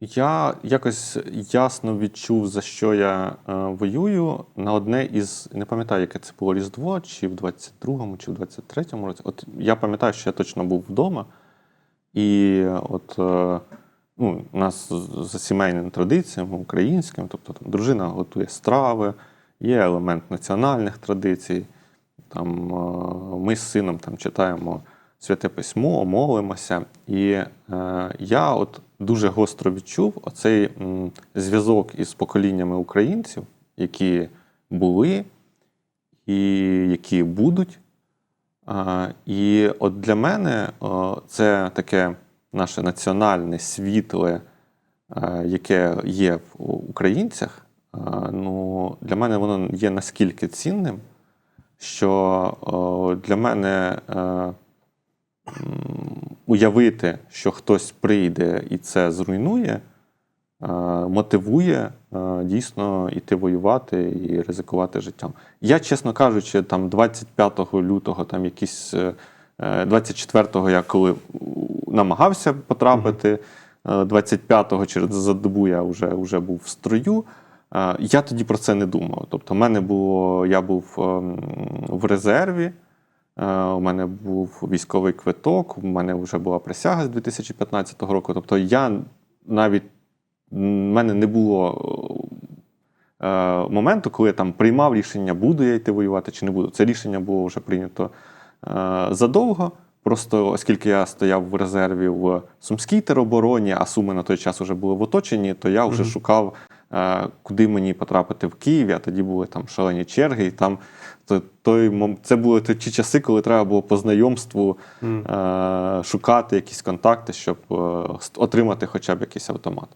Я якось ясно відчув, за що я е, воюю на одне із не пам'ятаю, яке це було Різдво, чи в 22-му, чи в 23-му році. От я пам'ятаю, що я точно був вдома, і от е, ну, у нас за сімейними традиціями українськими, тобто там, дружина готує страви, є елемент національних традицій. Там, е, ми з сином там, читаємо святе письмо, молимося. І е, я от дуже гостро відчув оцей зв'язок із поколіннями українців, які були і які будуть. І от для мене це таке наше національне світле, е, яке є в українцях. е, Ну, для мене воно є наскільки цінним, що для мене е, уявити, що хтось прийде і це зруйнує, е, мотивує е, дійсно йти воювати і ризикувати життям. Я, чесно кажучи, там 25 лютого, там якісь е, е, 24-го я коли намагався потрапити, е, 25-го через за добу я вже, вже був в строю. Я тоді про це не думав. Тобто, в мене було, я був ем, в резерві. Е, У мене був військовий квиток, у мене вже була присяга з 2015 року. Тобто я навіть в мене не було е, моменту, коли я там приймав рішення, буду я йти воювати чи не буду. Це рішення було вже прийнято е, задовго. Просто оскільки я стояв в резерві в Сумській теробороні, а Суми на той час вже були в оточенні, то я вже шукав, е, куди мені потрапити в Київ. А тоді були там шалені черги, і там то, той, це були ті часи, коли треба було по знайомству mm. шукати якісь контакти, щоб е, отримати хоча б якийсь автомат.